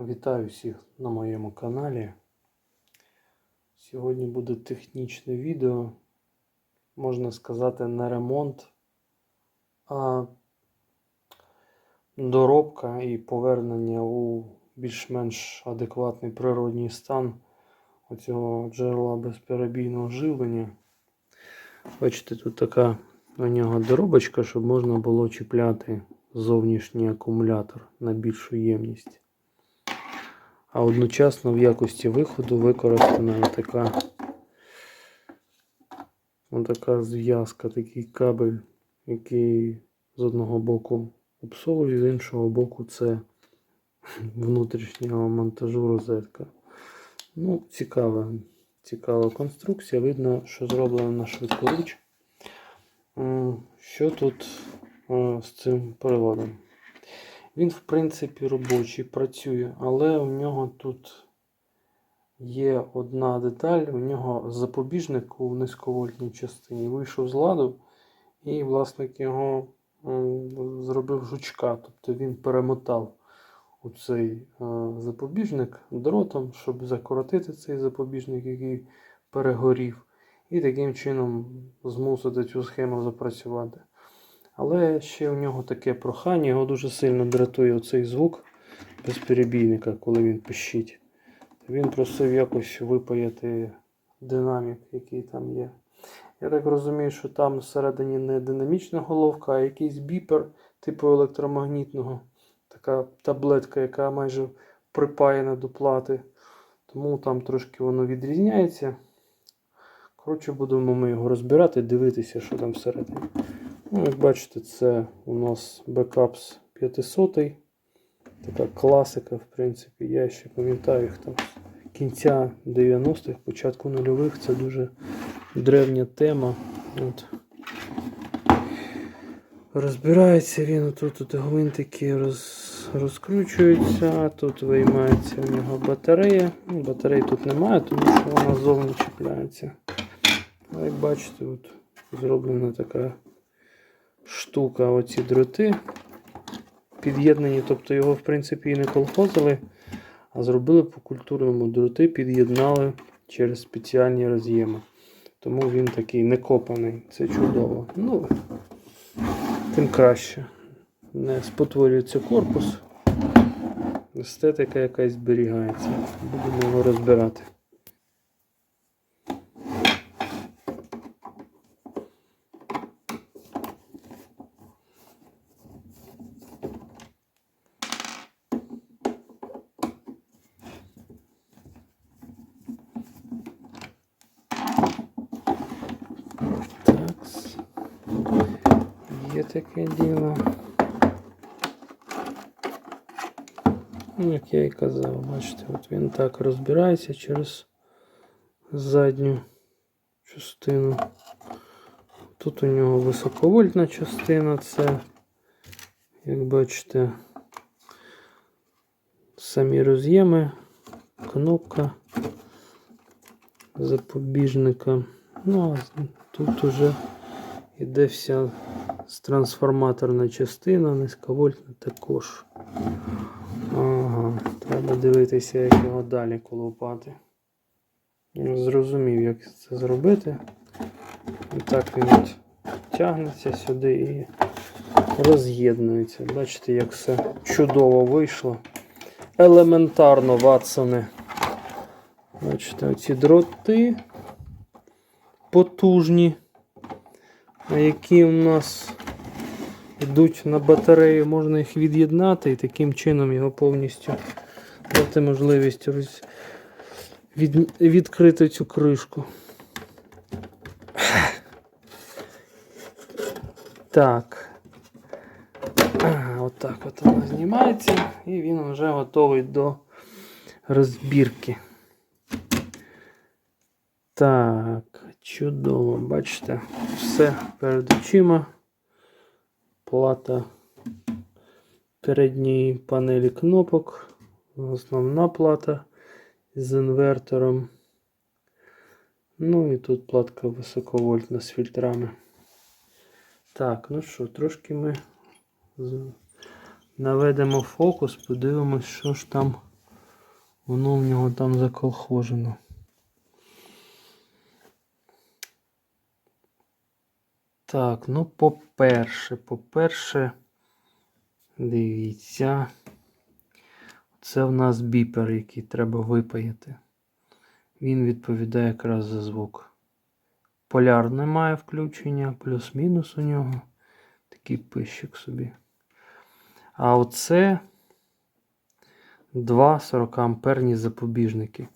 Вітаю всіх на моєму каналі. Сьогодні буде технічне відео, можна сказати, не ремонт, а доробка і повернення у більш-менш адекватний природній стан оцього джерела безперебійного живлення. Бачите, тут така у нього доробочка, щоб можна було чіпляти зовнішній акумулятор на більшу ємність. А одночасно в якості виходу використана така, така зв'язка, такий кабель, який з одного боку обсовує, з іншого боку це внутрішнього монтажу розетка. Ну, цікава, цікава конструкція. Видно, що зроблено на швидкоруч. Що тут е, з цим приладом? Він, в принципі, робочий, працює, але у нього тут є одна деталь, у нього запобіжник у низьковольтній частині вийшов з ладу, і власник його зробив жучка. Тобто він перемотав у цей е, запобіжник дротом, щоб закоротити цей запобіжник, який перегорів, і таким чином змусити цю схему запрацювати. Але ще у нього таке прохання, його дуже сильно дратує оцей звук безперебійника, коли він пищить. Він просив якось випаяти динамік, який там є. Я так розумію, що там всередині не динамічна головка, а якийсь біпер типу електромагнітного. Така таблетка, яка майже припаяна до плати. Тому там трошки воно відрізняється. Коротше, будемо ми його розбирати, дивитися, що там всередині. Ну, як бачите, це у нас Backups 500. Така класика, в принципі. Я ще пам'ятаю їх там кінця 90-х, початку нульових. Це дуже древня тема. От. Розбирається він, тут, тут гвинтики роз, розкручуються, тут виймається в нього батарея. Ну, батареї тут немає, тому що вона зовні чіпляється. Як бачите, от зроблена така штука, оці дроти під'єднані, тобто його в принципі і не колхозили, а зробили по культурному дроти, під'єднали через спеціальні роз'єми. Тому він такий не копаний. Це чудово. Ну, тим краще. Не спотворюється корпус. Естетика якась зберігається. Будемо його розбирати. Такс. Є таке діло. Ну, як я і казав, бачите, от він так розбирається через задню частину. Тут у нього високовольтна частина, це, як бачите, самі роз'єми, кнопка запобіжника. Ну, а тут уже йде вся трансформаторна частина, низьковольтна також. Ага, треба дивитися, як його далі колупати. Зрозумів, як це зробити. І так він тягнеться сюди і роз'єднується. Бачите, як все чудово вийшло. Елементарно, ватсони. Бачите, оці дроти потужні, які у нас йдуть на батарею, можна їх від'єднати і таким чином його повністю дати можливість роз... від... відкрити цю кришку. Так. Отак от вона знімається і він вже готовий до розбірки. Так, чудово, бачите, все перед очима. Плата передньої панелі кнопок, основна плата з інвертором. Ну і тут платка високовольтна з фільтрами. Так, ну що, трошки ми наведемо фокус, подивимось, що ж там Воно в нього там заколхожено. Так, ну, по-перше, по-перше, дивіться. Це в нас біпер, який треба випаяти. Він відповідає якраз за звук. Поляр має включення, плюс-мінус у нього. Такий пищик собі. А оце два 40 амперні запобіжники.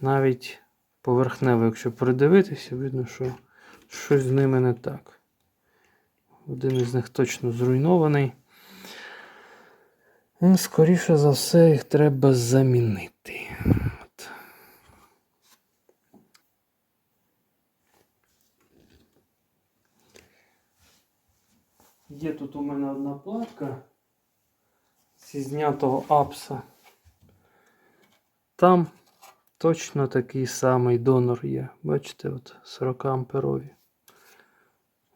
Навіть поверхнево, якщо придивитися, видно, що щось з ними не так. Один із них точно зруйнований. Скоріше за все, їх треба замінити. Є тут у мене одна платка зі знятого апса. Там точно такий самий донор є. Бачите, от 40 амперові.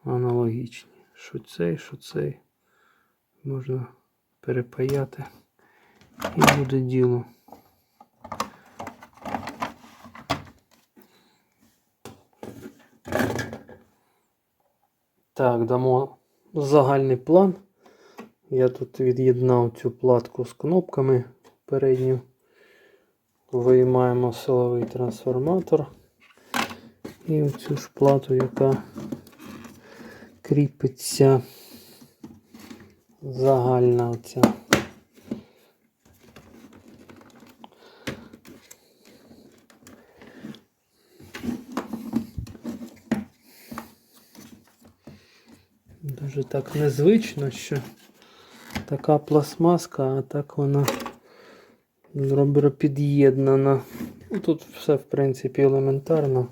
Аналогічні. Що цей, що цей. Можна перепаяти. І буде діло. Так, дамо загальний план. Я тут від'єднав цю платку з кнопками передню. Виймаємо силовий трансформатор. І цю ж плату, яка кріпиться загальна оця. Дуже так незвично, що така пластмаска, а так вона добре під'єднана. Ну, Тут все, в принципі, елементарно.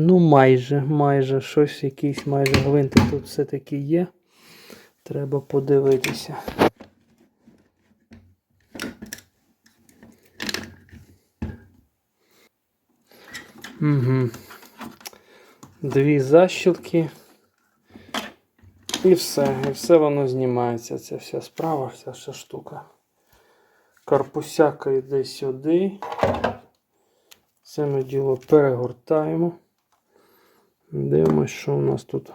Ну, майже, майже щось, якийсь майже гвинтик тут все-таки є. Треба подивитися. Угу. Дві защілки. І все. І все воно знімається. Ця вся справа, вся вся штука. Карпусяка йде сюди. Це ми діло перегортаємо. Дивимось, що у нас тут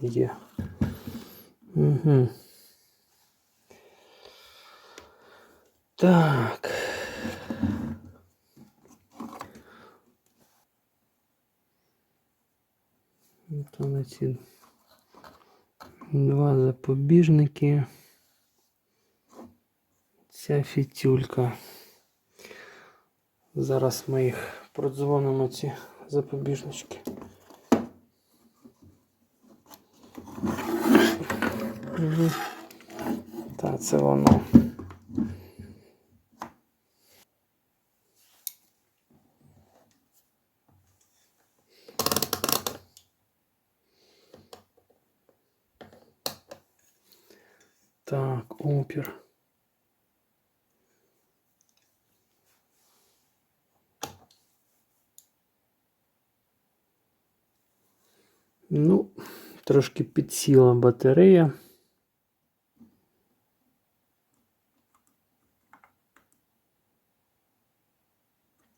є. Угу. Так. От вони ці два запобіжники. Ця фітюлька. Зараз ми їх продзвонимо, ці запобіжнички. Угу. Та це воно. Так, опір. Ну, трошки підсіла батарея.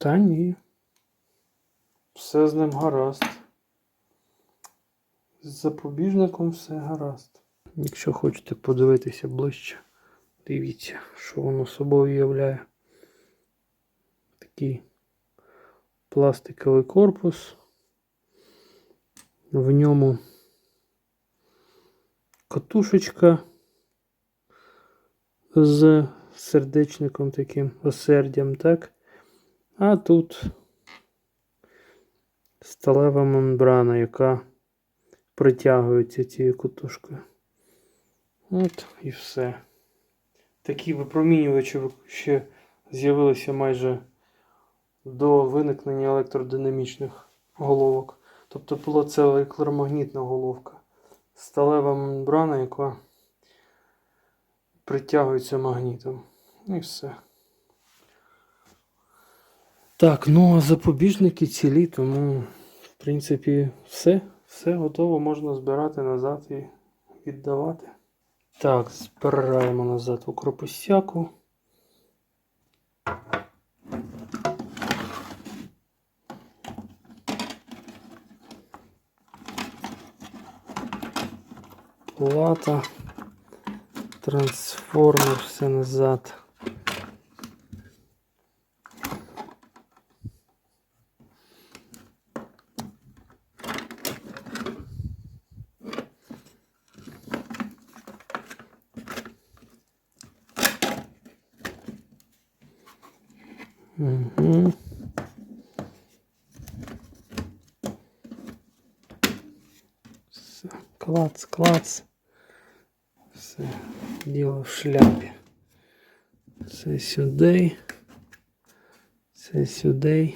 Та ні. Все з ним гаразд. З запобіжником все гаразд. Якщо хочете подивитися ближче, дивіться, що воно собою являє. Такий пластиковий корпус. В ньому катушечка з сердечником таким осердям, так? А тут сталева мембрана, яка притягується цією катушкою. От і все. Такі випромінювачі ще з'явилися майже до виникнення електродинамічних головок. Тобто була це електромагнітна головка. Сталева мембрана, яка притягується магнітом. І все. Так, ну а запобіжники цілі, тому, в принципі, все. Все готово, можна збирати назад і віддавати. Так, збираємо назад у кропосяку. Плата, трансформер, все назад. Угу. Все. Клац. Все. Діло в шляпі. Це сюди. Це сюди.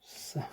Все.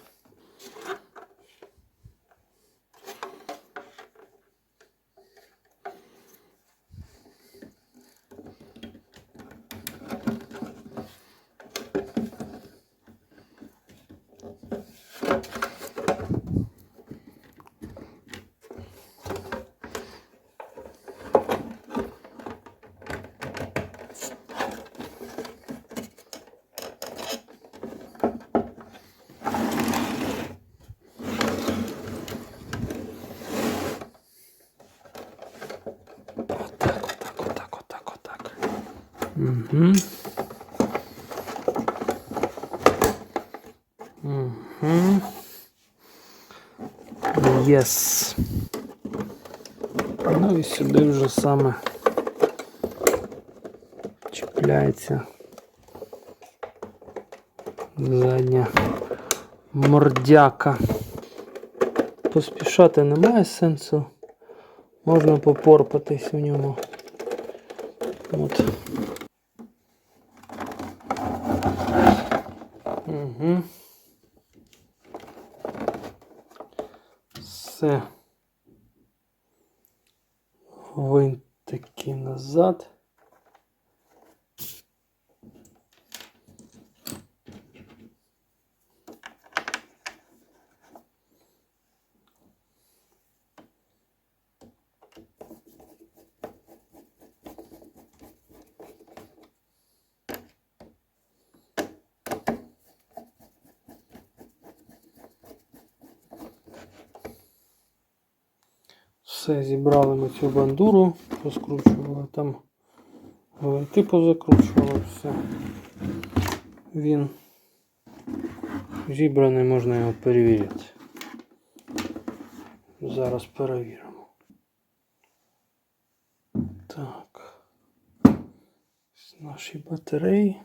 Отак, отак, отак, отак, отак. Угу. Угу. Єс. Ну і сюди вже саме чіпляється задня мордяка. Поспішати немає сенсу. Можна попорпатись у ньому. От. Угу. Все. Винтики назад. Все, зібрали ми цю бандуру, поскручували там, гвинти позакручували, все. Він зібраний, можна його перевірити. Зараз перевіримо. Так. Наші батареї.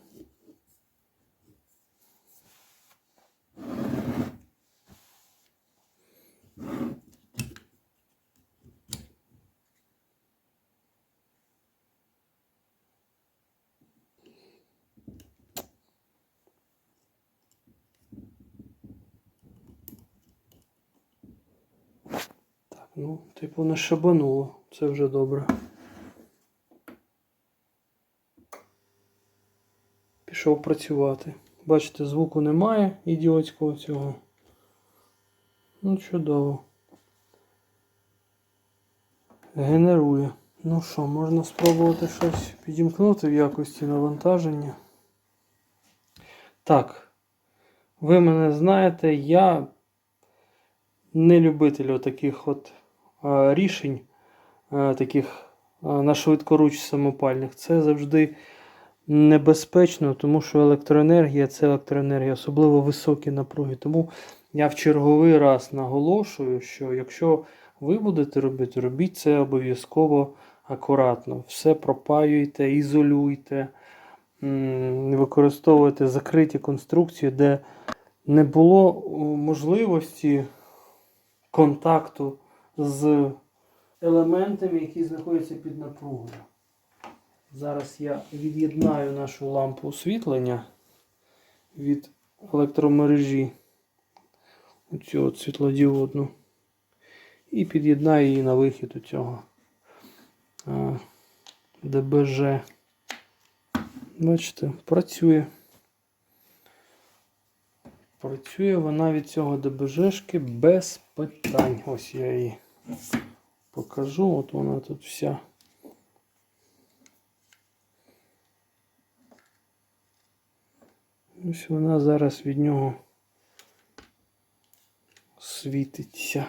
Ну, типу, не шабануло. Це вже добре. Пішов працювати. Бачите, звуку немає ідіотського цього. Ну, чудово. Генерує. Ну що, можна спробувати щось підімкнути в якості навантаження. Так. Ви мене знаєте, я не любитель таких от рішень, е, таких е, на швидкоруч самопальних. Це завжди небезпечно, тому що електроенергія це електроенергія, особливо високі напруги. Тому я в черговий раз наголошую, що якщо ви будете робити, робіть це обов'язково акуратно. Все пропаюйте, ізолюйте, використовуйте закриті конструкції, де не було можливості контакту з елементами, які знаходяться під напругою. Зараз я від'єднаю нашу лампу освітлення від електромережі, от світлодіодну, і під'єднаю її на вихід у цього ДБЖ. Бачите, працює. Працює вона від цього ДБЖшки без питань. Ось я її покажу. От вона тут вся. Ось вона зараз від нього світиться.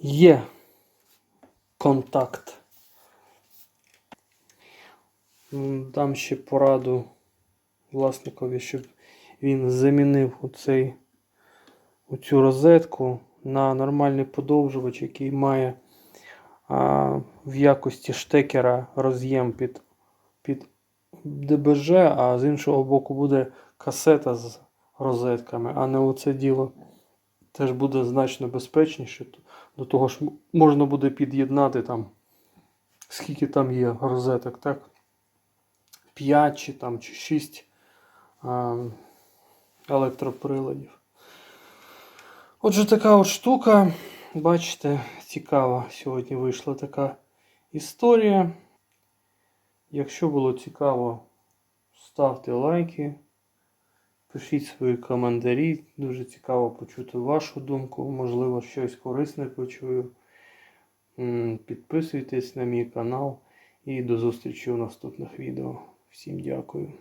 Є контакт. Дам ще пораду власникові, щоб він замінив оцей, оцю розетку на нормальний подовжувач, який має а, в якості штекера роз'єм під, під ДБЖ, а з іншого боку буде касета з розетками, а не оце діло. Теж буде значно безпечніше. До того ж можна буде під'єднати там, скільки там є розеток, так? 5 чи там чи 6 а, електроприладів. Отже, така от штука. Бачите, цікава сьогодні вийшла така історія. Якщо було цікаво, ставте лайки, пишіть свої коментарі. Дуже цікаво почути вашу думку. Можливо, щось корисне почую. Підписуйтесь на мій канал і до зустрічі у наступних відео. Всім дякую.